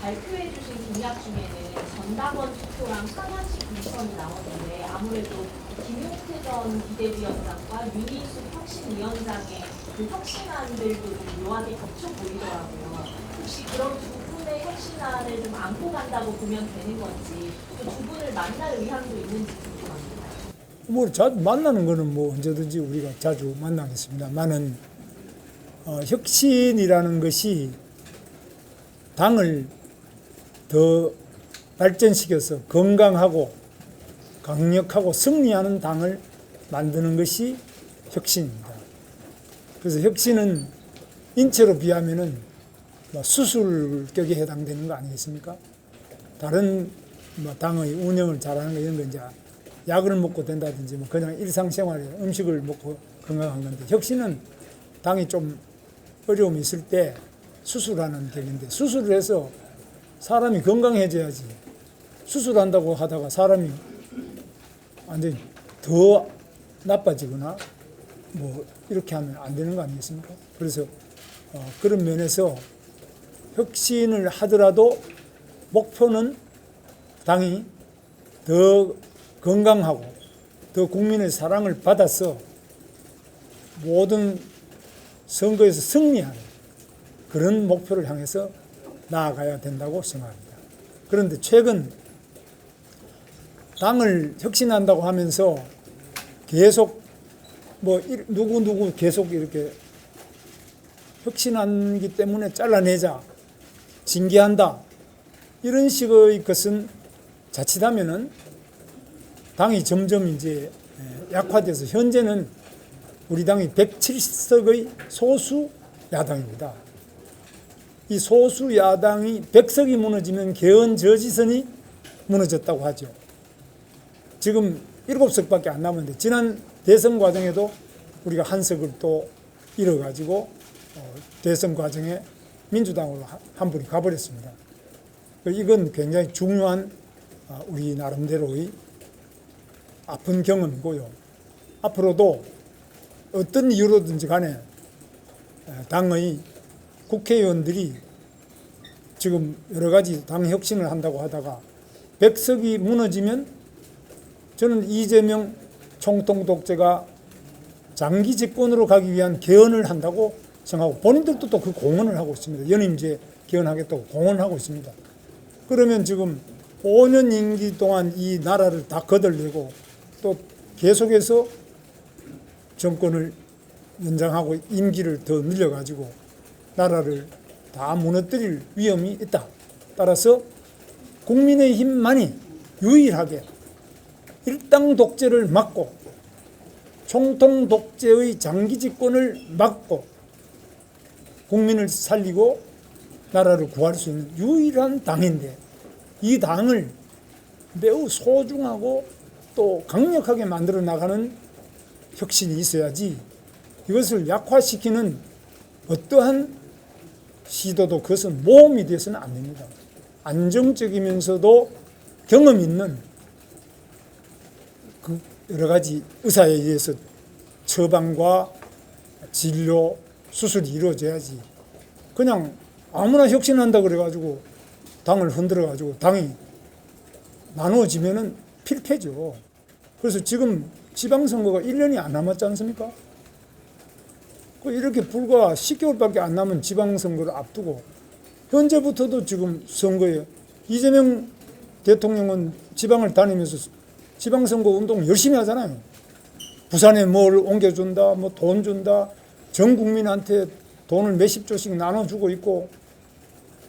발표해 주신 공약 중에는 전당원 투표랑 상한식 공천이 나오는데 아무래도 김용태 전 비대위원장과 윤희숙 혁신위원장의 그 혁신안들도 좀 묘하게 겹쳐 보이더라고요. 혹시 그런 두 분의 혁신안을 좀 안고 간다고 보면 되는 건지 그두 분을 만날 의향도 있는지 궁금합니다. 뭐 자주 만나는 거는 뭐 언제든지 우리가 자주 만나겠습니다만은 어, 혁신이라는 것이 당을 더 발전시켜서 건강하고 강력하고 승리하는 당을 만드는 것이 혁신입니다. 그래서 혁신은 인체로 비하면은 뭐 수술격에 해당되는 거 아니겠습니까? 다른 뭐 당의 운영을 잘하는 거 이런 거 이제 약을 먹고 된다든지 뭐 그냥 일상생활에 음식을 먹고 건강한 건데 혁신은 당이 좀 어려움이 있을 때 수술하는 격인데 수술을 해서 사람이 건강해져야지 수술한다고 하다가 사람이 완전히 더 나빠지거나 뭐 이렇게 하면 안 되는 거 아니겠습니까? 그래서 어, 그런 면에서 혁신을 하더라도 목표는 당이 더 건강하고 더 국민의 사랑을 받아서 모든 선거에서 승리하는 그런 목표를 향해서 나아가야 된다고 생각합니다. 그런데 최근 당을 혁신한다고 하면서 계속 뭐 일- 누구 누구 계속 이렇게 혁신하기 때문에 잘라내자 징계한다 이런 식의 것은 자칫하면은 당이 점점 이제 에, 약화돼서 현재는 우리 당이 107석의 소수 야당입니다. 이 소수 야당이 100석이 무너지면 개헌 저지선이 무너졌다고 하죠. 지금 7석밖에 안 남았는데 지난 대선 과정에도 우리가 한 석을 또 잃어가지고 어, 대선 과정에 민주당으로 한- 한 분이 가버렸습니다. 이건 굉장히 중요한 아, 우리 나름대로의 아픈 경험이고요. 앞으로도 어떤 이유로든지 간에 에, 당의 국회의원들이 지금 여러 가지 당 혁신을 한다고 하다가 백석이 무너지면 저는 이재명 총통 독재가 장기 집권으로 가기 위한 개헌을 한다고 생각하고 본인들도 또 그 공언을 하고 있습니다. 연임제 개헌하겠다고 공언하고 있습니다. 그러면 지금 5년 임기 동안 이 나라를 다 거들내고 또 계속해서 정권을 연장하고 임기를 더 늘려가지고 나라를 다 무너뜨릴 위험이 있다. 따라서 국민의 힘만이 유일하게 일당 독재를 막고 총통 독재의 장기 집권을 막고 국민을 살리고 나라를 구할 수 있는 유일한 당인데 이 당을 매우 소중하고 또 강력하게 만들어 나가는 혁신이 있어야지 이것을 약화시키는 어떠한 시도도 그것은 모험이 되어서는 안 됩니다. 안정적이면서도 경험 있는 그 여러 가지 의사에 의해서 처방과 진료, 수술이 이루어져야지 그냥 아무나 혁신한다 그래가지고 당을 흔들어가지고 당이 나누어지면은 필패죠. 그래서 지금 지방선거가 1년이 안 남았지 않습니까? 그 이렇게 불과 10개월밖에 안 남은 지방선거를 앞두고 현재부터도 지금 선거에 이재명 대통령은 지방을 다니면서 지방선거 운동 열심히 하잖아요. 부산에 뭘 옮겨준다, 뭐 돈 준다, 전 국민한테 돈을 몇십 조씩 나눠주고 있고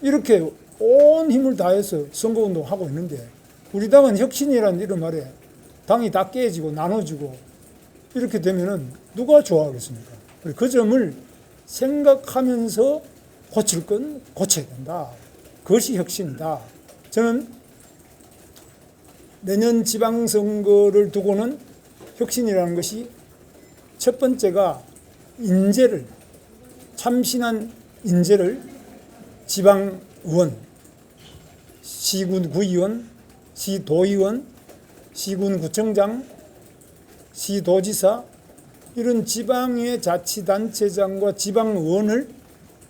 이렇게 온 힘을 다해서 선거운동 하고 있는데 우리 당은 혁신이라는 이런 말에 당이 다 깨지고 나눠지고 이렇게 되면은 누가 좋아하겠습니까? 그 점을 생각하면서 고칠 건 고쳐야 된다. 그것이 혁신이다. 저는 내년 지방선거를 두고는 혁신이라는 것이 첫 번째가 인재를 참신한 인재를 지방 의원, 시군 구의원, 시도의원, 시군 구청장, 시도지사 이런 지방의 자치단체장과 지방의원을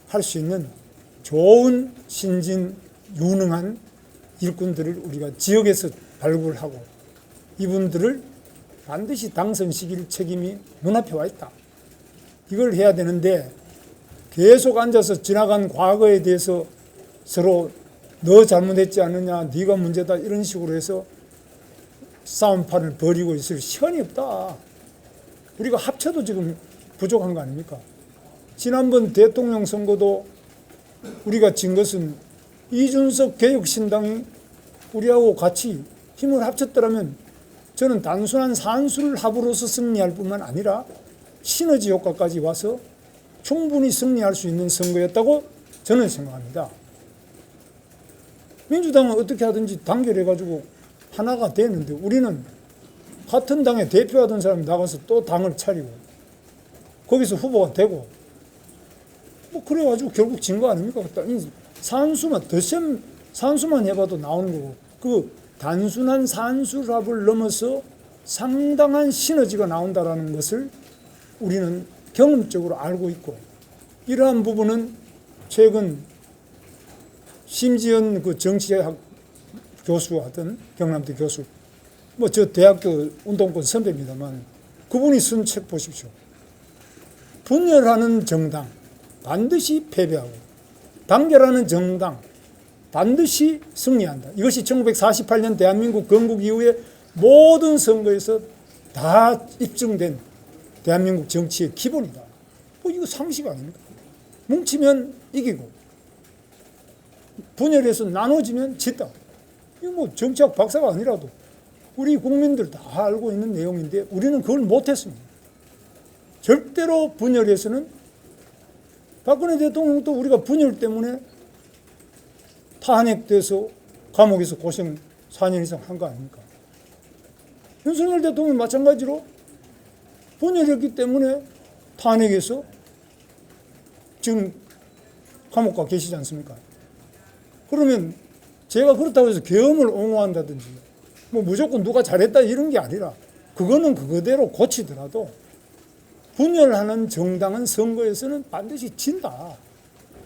할 수 있는 좋은 신진 유능한 일꾼들을 우리가 지역에서 발굴하고 이분들을 반드시 당선시킬 책임이 눈앞에 와 있다. 이걸 해야 되는데 계속 앉아서 지나간 과거에 대해서 서로 너 잘못했지 않느냐, 네가 문제다 이런 식으로 해서 싸움판을 벌이고 있을 시간이 없다. 우리가 합쳐도 지금 부족한 거 아닙니까? 지난번 대통령 선거도 우리가 진 것은 이준석 개혁신당이 우리하고 같이 힘을 합쳤더라면 저는 단순한 산술 합으로서 승리할 뿐만 아니라 시너지 효과까지 와서 충분히 승리할 수 있는 선거였다고 저는 생각합니다. 민주당은 어떻게 하든지 단결해가지고 하나가 되는데 우리는 같은 당에 대표하던 사람이 나가서 또 당을 차리고 거기서 후보가 되고 뭐 그래가지고 결국 진 거 아닙니까? 이 산수만 더셈 산수만 해봐도 나오는 거고 그 단순한 산수랍을 넘어서 상당한 시너지가 나온다라는 것을 우리는 경험적으로 알고 있고 이러한 부분은 최근 심지연 그 정치학 교수 하던 경남대 교수 뭐 저 대학교 운동권 선배입니다만 그분이 쓴 책 보십시오. 분열하는 정당 반드시 패배하고 단결하는 정당 반드시 승리한다. 이것이 1948년 대한민국 건국 이후에 모든 선거에서 다 입증된 대한민국 정치의 기본이다. 뭐 이거 상식 아닙니까? 뭉치면 이기고 분열해서 나눠지면 진다. 이거 뭐 정치학 박사가 아니라도 우리 국민들 다 알고 있는 내용인데 우리는 그걸 못했습니다. 절대로 분열해서는 박근혜 대통령도 우리가 분열 때문에 탄핵돼서 감옥에서 고생 4년 이상 한 거 아닙니까? 윤석열 대통령 마찬가지로 분열했기 때문에 탄핵해서 지금 감옥 가 계시지 않습니까? 그러면 제가 그렇다고 해서 계엄을 옹호한다든지 뭐 무조건 누가 잘했다 이런 게 아니라 그거는 그거대로 고치더라도 분열하는 정당은 선거에서는 반드시 진다.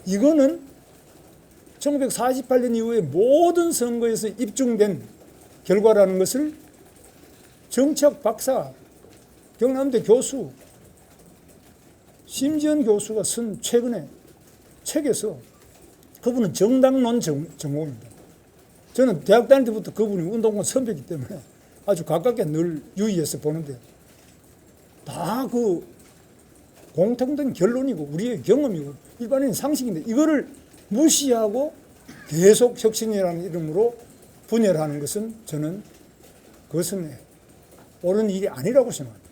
이거는 1948년 이후에 모든 선거에서 입증된 결과라는 것을 정책 박사, 경남대 교수, 심지연 교수가 쓴 최근에 책에서 그분은 정당론 전, 전공입니다. 저는 대학 다닐 때부터 그분이 운동권 선배이기 때문에 아주 가깝게 늘 유의해서 보는데 다 그 공통된 결론이고 우리의 경험이고 일반인 상식인데 이거를 무시하고 계속 혁신이라는 이름으로 분열하는 것은 저는 그것은 옳은 일이 아니라고 생각합니다.